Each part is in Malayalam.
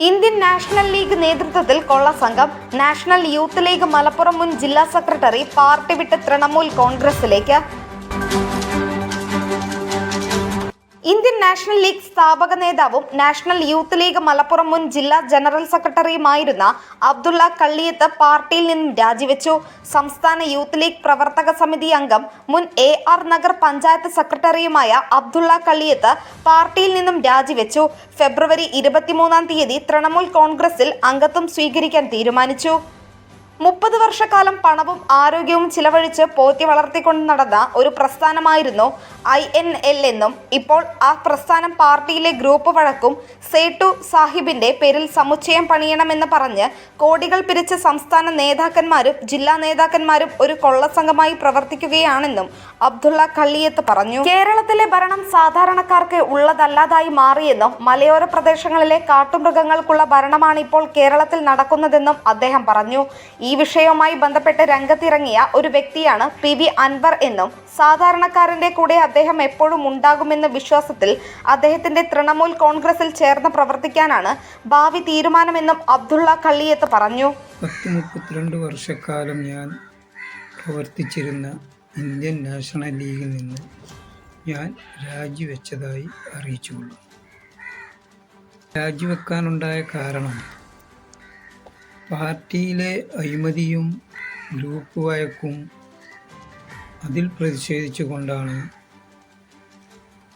ഇന്ത്യൻ നാഷണൽ ലീഗ് നേതൃത്വത്തിൽ കൊള്ള സംഘം നാഷണൽ യൂത്ത് ലീഗ് മലപ്പുറം മുൻ ജില്ലാ സെക്രട്ടറി പാർട്ടി വിട്ട് തൃണമൂൽ കോൺഗ്രസിലേക്ക് ഇന്ത്യൻ നാഷണൽ ലീഗ് സ്ഥാപക നേതാവും നാഷണൽ യൂത്ത് ലീഗ് മലപ്പുറം മുൻ ജില്ലാ ജനറൽ സെക്രട്ടറിയുമായിരുന്ന അബ്ദുള്ള കള്ളിയത്ത് പാർട്ടിയിൽ നിന്നും രാജിവെച്ചു. സംസ്ഥാന യൂത്ത് ലീഗ് പ്രവർത്തക സമിതി അംഗം മുൻ എ ആർ നഗർ പഞ്ചായത്ത് സെക്രട്ടറിയുമായ അബ്ദുള്ള കള്ളിയത്ത് പാർട്ടിയിൽ നിന്നും രാജിവെച്ചു. ഫെബ്രുവരി ഇരുപത്തിമൂന്നാം തീയതി തൃണമൂൽ കോൺഗ്രസിൽ അംഗത്വം സ്വീകരിക്കാൻ തീരുമാനിച്ചു. മുപ്പത് വർഷക്കാലം പണവും ആരോഗ്യവും ചിലവഴിച്ച് പോറ്റി വളർത്തിക്കൊണ്ട് നടന്ന ഒരു പ്രസ്ഥാനമായിരുന്നു ഐ എൻ എൽ എന്നും ഇപ്പോൾ ആ പ്രസ്ഥാനം പാർട്ടിയിലെ ഗ്രൂപ്പ് വഴക്കും സേട്ടു സാഹിബിന്റെ പേരിൽ സമുച്ചയം പണിയണമെന്ന് പറഞ്ഞ് കോടികൾ പിരിച്ച സംസ്ഥാന നേതാക്കന്മാരും ജില്ലാ നേതാക്കന്മാരും ഒരു കൊള്ളസംഘമായി പ്രവർത്തിക്കുകയാണെന്നും അബ്ദുള്ള കള്ളിയത്ത് പറഞ്ഞു. കേരളത്തിലെ ഭരണം സാധാരണക്കാർക്ക് ഉള്ളതല്ലാതായി മാറിയെന്നും മലയോര പ്രദേശങ്ങളിലെ കാട്ടുമൃഗങ്ങൾക്കുള്ള ഭരണമാണ് ഇപ്പോൾ കേരളത്തിൽ നടക്കുന്നതെന്നും അദ്ദേഹം പറഞ്ഞു. ഈ വിഷയവുമായി ബന്ധപ്പെട്ട് രംഗത്തിറങ്ങിയ ഒരു വ്യക്തിയാണ് പി വി അൻവർ എന്നും സാധാരണക്കാരന്റെ കൂടെ അദ്ദേഹം എപ്പോഴും ഉണ്ടാകുമെന്ന വിശ്വാസത്തിൽ അദ്ദേഹത്തിന്റെ തൃണമൂൽ കോൺഗ്രസിൽ ചേർന്ന് പ്രവർത്തിക്കാനാണ് ഭാവി തീരുമാനമെന്നും അബ്ദുള്ള കള്ളിയത്ത് പറഞ്ഞു. പത്ത് മുപ്പത്തിരണ്ട് വർഷക്കാലം ഞാൻ പ്രവർത്തിച്ചിരുന്ന ഇന്ത്യൻ നാഷണൽ ലീഗിൽ നിന്ന് ഞാൻ രാജിവെച്ചതായി അറിയിച്ചുകൊള്ളു രാജിവെക്കാനുണ്ടായ കാരണം പാർട്ടിയിലെ അഴിമതിയും ഗ്രൂപ്പ് വഴക്കും അതിൽ പ്രതിഷേധിച്ചുകൊണ്ടാണ്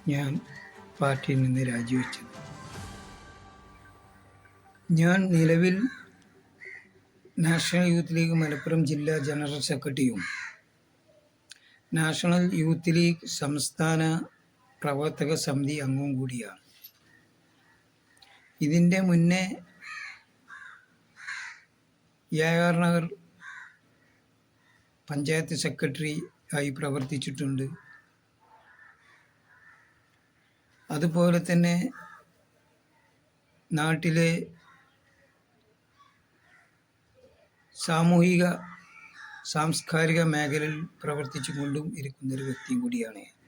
ഞാൻ പാർട്ടിയിൽ നിന്ന് രാജിവെച്ചത്. ഞാൻ നിലവിൽ നാഷണൽ യൂത്ത് ലീഗ് മലപ്പുറം ജില്ലാ ജനറൽ സെക്രട്ടറിയും നാഷണൽ യൂത്ത് ലീഗ് സംസ്ഥാന പ്രവർത്തക സമിതി അംഗവും കൂടിയാണ്. ഇതിന്റെ മുന്നേ യാർ നഗർ പഞ്ചായത്ത് സെക്രട്ടറി ആയി പ്രവർത്തിച്ചിട്ടുണ്ട് അതുപോലെ തന്നെ നാട്ടിലെ സാമൂഹിക സാംസ്കാരിക മേഖലയിൽ പ്രവർത്തിച്ചു കൊണ്ടും ഇരിക്കുന്നൊരു വ്യക്തിയും കൂടിയാണ് ഞാൻ.